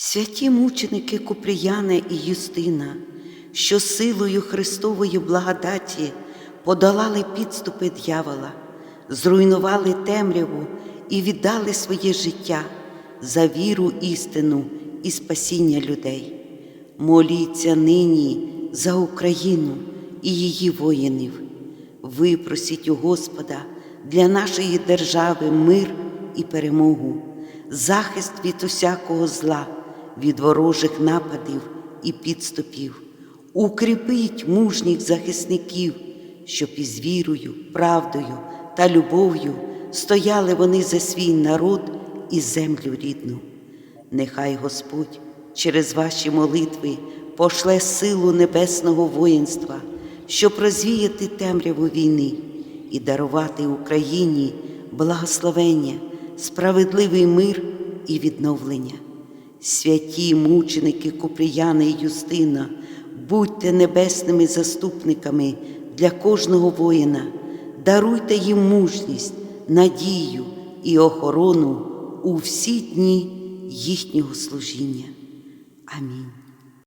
Святі мученики Куприяна і Юстина, що силою Христової благодаті подолали підступи дьявола, зруйнували темряву і віддали своє життя за віру істину і спасіння людей. Моліться нині за Україну і її воїнів. Випросіть у Господа для нашої держави мир і перемогу, захист від усякого зла, від ворожих нападів і підступів. Укріпіть мужніх захисників, щоб із вірою, правдою та любов'ю стояли вони за свій народ і землю рідну. Нехай Господь через ваші молитви пошле силу небесного воїнства, щоб розвіяти темряву війни і дарувати Україні благословення, справедливий мир і відновлення. Святі мученики Куприяна і Юстина, будьте небесними заступниками для кожного воїна, даруйте їм мужність, надію і охорону у всі дні їхнього служіння. Амінь.